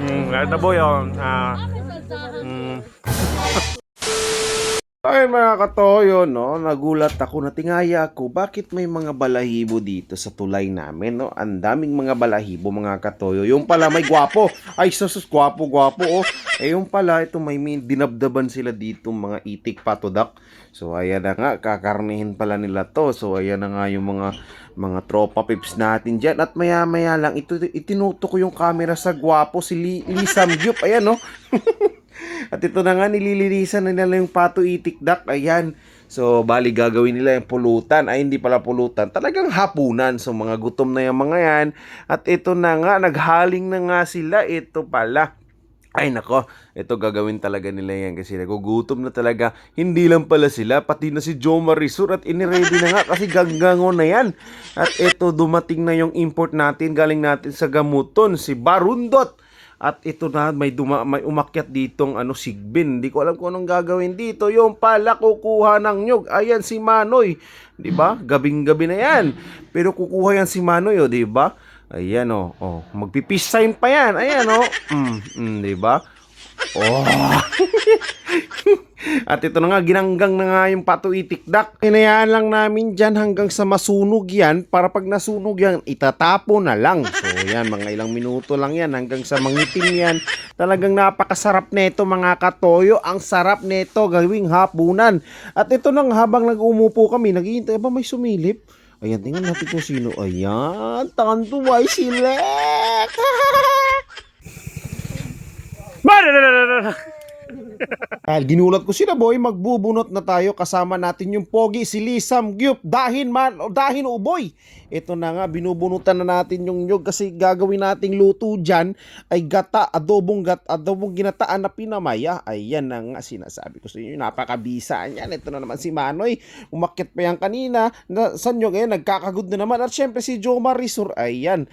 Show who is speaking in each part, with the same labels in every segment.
Speaker 1: Mm, ito po yun. Ah, mm. Ayun mga katoyo, no, nagulat ako, natingaya ako, bakit may mga balahibo dito sa tulay namin, no? Ang daming mga balahibo, mga katoyo. Yung pala may gwapo. Ay, sus, gwapo, gwapo, oh. Eh, yung pala, ito may, may dinabdaban sila dito, mga itik patodak. So, ayan na nga, kakarnihin pala nila to. So, ayan na nga yung mga mga tropa pips natin dyan. At maya-maya lang, ito, itinuto ko yung camera sa gwapo, si Lee, Lee Samgyup. Ayan, no? At ito na nga, nililinisan na nila yung pato itik duck. Ayan. So, bali gagawin nila yung pulutan. Ay, hindi pala pulutan. Talagang hapunan. So, mga gutom na yung mga yan. At ito na nga, naghaling na nga sila. Ito pala. Ay nako, ito gagawin talaga nila yan kasi nagugutom na talaga. Hindi lang pala sila, pati na si Joe Marisur at iniready na nga kasi ganggango na yan. At ito dumating na yung import natin, galing natin sa gamuton, si Barundot. At ito na may duma, may umakyat ditong ano sigbin. Hindi ko alam kung anong gagawin dito. Yung pala kukuha ng nyug. Ayan si Manoy, 'di ba? Gabing-gabi na 'yan. Pero kukuha yan si Manoy, oh, 'di ba? Ayan oh, oh. Magpi-peace sign pa 'yan. Ayan oh. Mm, mm 'di ba? Oh. At ito na nga, ginanggang na nga yung pato itikdak. Hinayaan lang namin dyan hanggang sa masunog yan para pag nasunog yan, itatapo na lang. So yan, mga ilang minuto lang yan hanggang sa mangitim yan. Talagang napakasarap nito mga katoyo. Ang sarap nito gawing hapunan. At ito nang habang nag-umupo kami, naghihintay ba may sumilip? Ayan, tingnan natin kung sino. Ayan, tanduay sila. Dahil ginulat ko sila boy, magbubunot na tayo kasama natin yung pogi si Lisam Gyup dahin man dahin uboy. Ito na nga binubunutan na natin yung nyog kasi gagawin nating luto diyan ay gata, adobong gat, adobong ginataan na pinamaya. Ayan na nga sinasabi ko sa inyo, napakabisa niyan. Ito na naman si Manoy, umakyat pa yan kanina. Na, sa nyog ngayon nagkakagod na naman at syempre si Joe Marisur, ayan,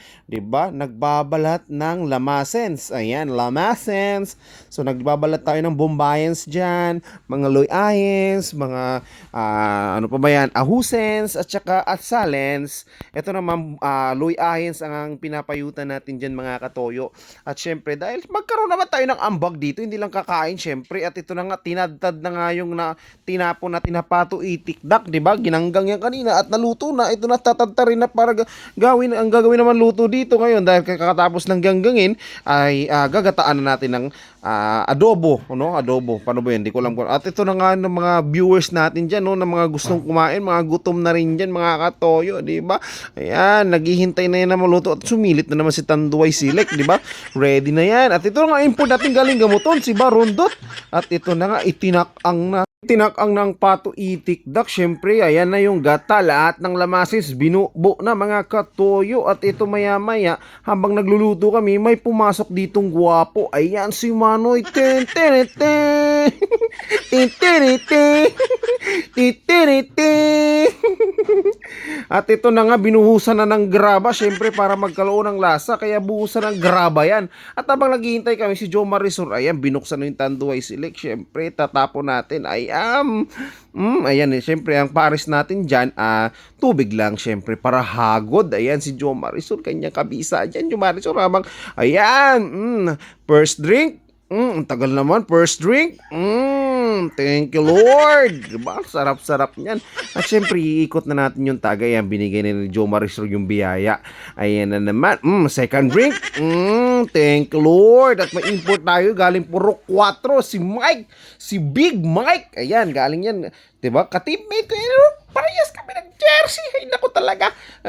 Speaker 1: ba? Nagbabalat ng lamasens. Ayan, lamasens. So nagbabalat tayo ng bombayens dyan, mga loyayens, mga ah, ano pa ba yan, ahusens, at saka atsalens. Ito naman, uh, loyayens ang, ang pinapayutan natin dyan mga katoyo. At syempre, dahil magkaroon naman tayo ng ambag dito, hindi lang kakain syempre. At ito na nga, tinadtad na nga yung na, tinapo na tinapato itikdak, di ba? Ginanggang yan kanina at naluto na. Ito na tatadta rin na para ga- gawin, ang gagawin naman luto dito ngayon dahil kakatapos ng ganggangin ay ah, gagataan na natin ng ah, adobo, no? Adobo. Paano ba 'yan? Hindi ko alam. At ito na nga ng mga viewers natin diyan, no, na mga gustong kumain, mga gutom na rin diyan, mga katoyo, 'di ba? Ayan, naghihintay na yan na maluto at sumilit na naman si Tanduay Silek, 'di ba? Ready na 'yan. At ito nga import natin galing gamuton si Barundot. At ito na nga itinakang na Tinakang ng pato itik dak, syempre, ayan na yung gata, lahat ng lamasis, binubo na mga katoyo, at ito maya maya, habang nagluluto kami, may pumasok ditong guwapo, ayan si Manoy, ten, ten, ten, ten, ten, ten, ten. At ito na nga, binuhusan na ng graba, syempre, para magkaroon ng lasa, kaya buhusan ng graba yan. At habang naghihintay kami, si Joe Marisol, ayan, binuksan na yung tanduay silik, syempre, tatapon natin, ay am, mm, ayan eh, syempre, ang pares natin dyan, ah, tubig lang, syempre, para hagod, ayan, si Joe Marisol, kanyang kabisa dyan, Joe Marisol, habang, ayan, mm, first drink, Mm, ang tagal naman. First drink. Mm, thank you, Lord. Diba? Sarap-sarap niyan. At syempre, iikot na natin yung tagay. Yan, binigay ni Joe Marisol yung biyaya. Ayan na naman. Mm, second drink. Mm, thank you, Lord. At may import tayo. Galing puro 4. Si Mike. Si Big Mike. Ayan, galing yan. Diba? Ka-teammate ko. Ano? Parehas kami ng jersey. Ay, naku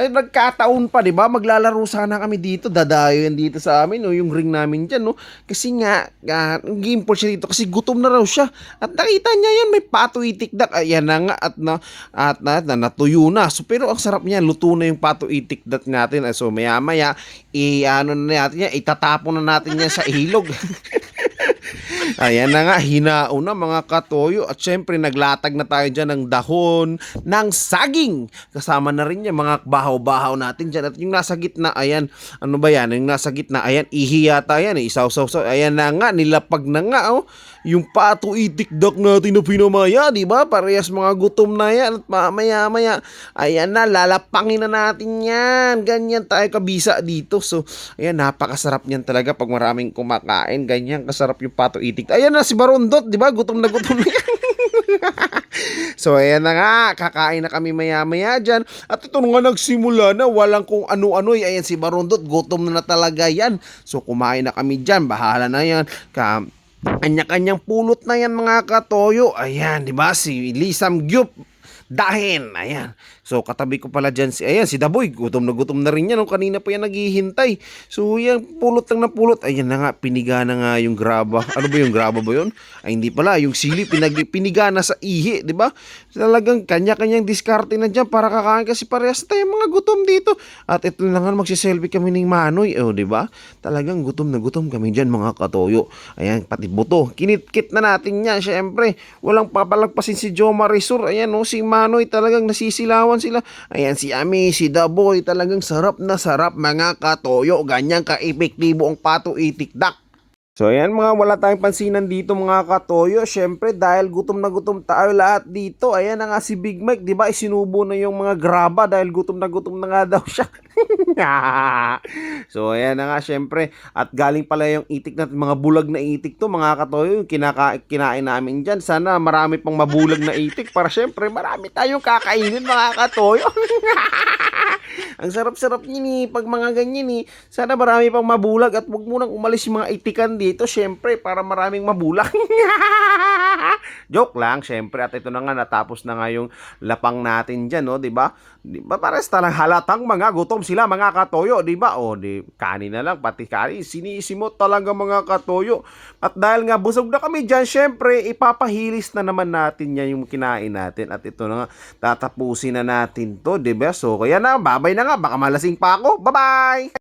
Speaker 1: Ay, nagkataon pa, di ba? Maglalaro sana kami dito. Dadayo yan dito sa amin, no? Yung ring namin dyan, no? Kasi nga, uh, nag-import siya dito kasi gutom na raw siya. At nakita niya yan, may pato itikdak. Ayan na nga, at na, at na, na, natuyo na. So, pero ang sarap niya, luto na yung pato itikdak natin. So, maya-maya, i-ano na natin yan, itatapon na natin yan sa ilog. Ayan na nga, hinao na mga katoyo. At syempre, naglatag na tayo dyan ng dahon ng saging. Kasama na rin yung mga bahaw-bahaw natin dyan. At yung nasa gitna, ayan, ano ba yan? Yung nasa gitna, ayan, ihi yata yan. Eh. Isaw-saw-saw. Ayan na nga, nilapag na nga, oh. Yung pato itikdak natin na pinamaya, di ba? Parehas mga gutom na yan. At mamaya-maya, ayan na, lalapangin na natin yan. Ganyan tayo kabisa dito. So, ayan, napakasarap niyan talaga pag maraming kumakain. Ganyan kasarap yung pato itik. Ayan na si Barondot, di ba? Gutom na gutom na so, ayan na nga. Kakain na kami maya-maya dyan. At ito nga nagsimula na. Walang kung ano-ano. eh. Ayan si Barondot. Gutom na na talaga yan. So, kumain na kami dyan. Bahala na yan. Ka kanya-kanyang pulot na yan mga katoyo. Ayan, di ba? Si Lisam Gyup. Dahin, ayan. So, katabi ko pala dyan si, ayan, si Daboy. Gutom na gutom na rin yan. No? Kanina pa yan naghihintay. So, yan, pulot lang na pulot. Ayan na nga, piniga na nga yung graba. Ano ba yung graba ba yun? Ay, hindi pala. Yung sili, pinag, piniga na sa ihi, di ba? Talagang kanya-kanyang diskarte na dyan para kakain kasi parehas tayo mga gutom dito. At ito na nga, magsiselfie kami ng Manoy. Oh, di ba? Talagang gutom na gutom kami dyan mga katoyo. Ayan, pati buto. Kinitkit na natin yan, syempre. Walang papalagpasin si Joe Marisur. Ayan, no, si Manoy talagang nasisilawan sila. Ayan, si Ami, si Daboy, talagang sarap na sarap mga katoyo. Ganyan ka-epektibo ang pato itikdak. So ayan mga wala tayong pansinan dito mga katoyo. Syempre dahil gutom na gutom tayo lahat dito. Ayan na nga si Big Mike, 'di ba? Isinubo na yung mga graba dahil gutom na gutom na nga daw siya. so ayan na nga syempre at galing pala yung itik natin mga bulag na itik to mga katoyo yung kinaka kinain namin diyan. Sana marami pang mabulag na itik para syempre marami tayong kakainin mga katoyo. Ang sarap-sarap niya ni pag mga ganyan ni. Sana marami pang mabulag at wag mo nang umalis yung mga itikan dito syempre para maraming mabulag. Joke lang, syempre at ito na nga natapos na nga yung lapang natin diyan, no, 'di ba? 'Di ba pares talang halatang mga gutom sila mga katoyo, 'di ba? O di kanin na lang pati kanin, sinisimot talaga mga katoyo. At dahil nga busog na kami diyan, syempre ipapahilis na naman natin yan yung kinain natin at ito na nga tatapusin na natin to, 'di ba? So kaya na, babay na nga, baka malasing pa ako. Bye-bye.